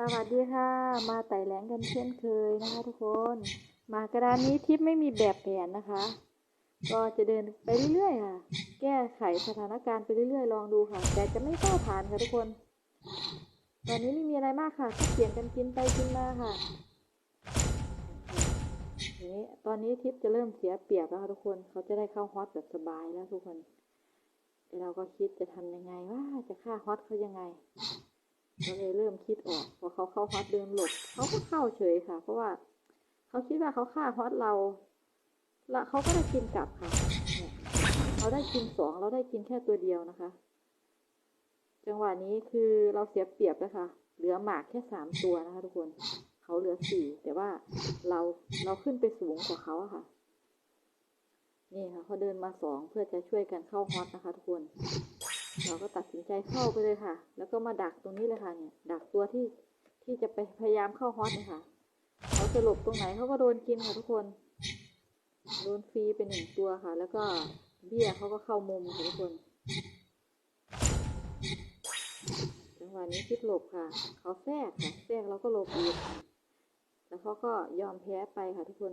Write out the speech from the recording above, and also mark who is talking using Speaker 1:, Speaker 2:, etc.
Speaker 1: สวัสดีค่ะ มาไต่แหลงกันเช่นเคยนะคะทุกคน มากระดานนี้ทิปไม่มีแบบแผนนะคะ ก็จะเดินไปเรื่อยๆค่ะ แก้ไขสถานการณ์ไปเรื่อยๆ ลองดูค่ะ แต่จะไม่เข้าฐานค่ะทุกคน ตอนนี้ไม่มีอะไรมากค่ะเสียงกันกินไปกินมาค่ะนี้ตอนนี้ทิปจะเริ่มเสียเปรียบแล้วค่ะทุกคน เขาจะได้เข้าฮอตแบบสบายแล้วทุกคน เราก็คิดจะทำยังไงว่าจะฆ่าฮอตเขายังไง ก็เลยเริ่มคิดออกพอเขาเข้าฮอตเดินหลบเขาก็เข้าเฉยค่ะ เพราะว่าเขาคิดว่าเขาฆ่าฮอตเราและเขาก็ได้กินกลับค่ะเราได้กินสองเราได้กินแค่ตัวเดียวนะคะ จังหวะนี้คือเราเสียเปรียบแล้วค่ะ เหลือหมากแค่สามตัวนะคะ ทุกคนเขาเหลือสี่แต่ว่าเราเราขึ้นไปสูงกว่าเขาอะค่ะ นี่ค่ะเขาเดินมาสองเพื่อจะช่วยกันเข้าฮอตนะคะ ทุกคน ใจเข้าไปเลยค่ะ แล้วก็มาดักตรงนี้เลยค่ะเนี่ย ดักตัวที่ที่จะไปพยายามเข้าฮอตเลยค่ะเขาจะหลบตรงไหนเขาก็โดนกินค่ะทุกคน โดนฟรีเป็นหนึ่งตัวค่ะ แล้วก็เบี้ยเขาก็เข้ามุมค่ะทุกคนจังหวะนี้คิดหลบค่ะ เขาแทรกค่ะแทรกเราก็หลบอีกแล้วเขาก็ยอมแพ้ไปค่ะทุกคน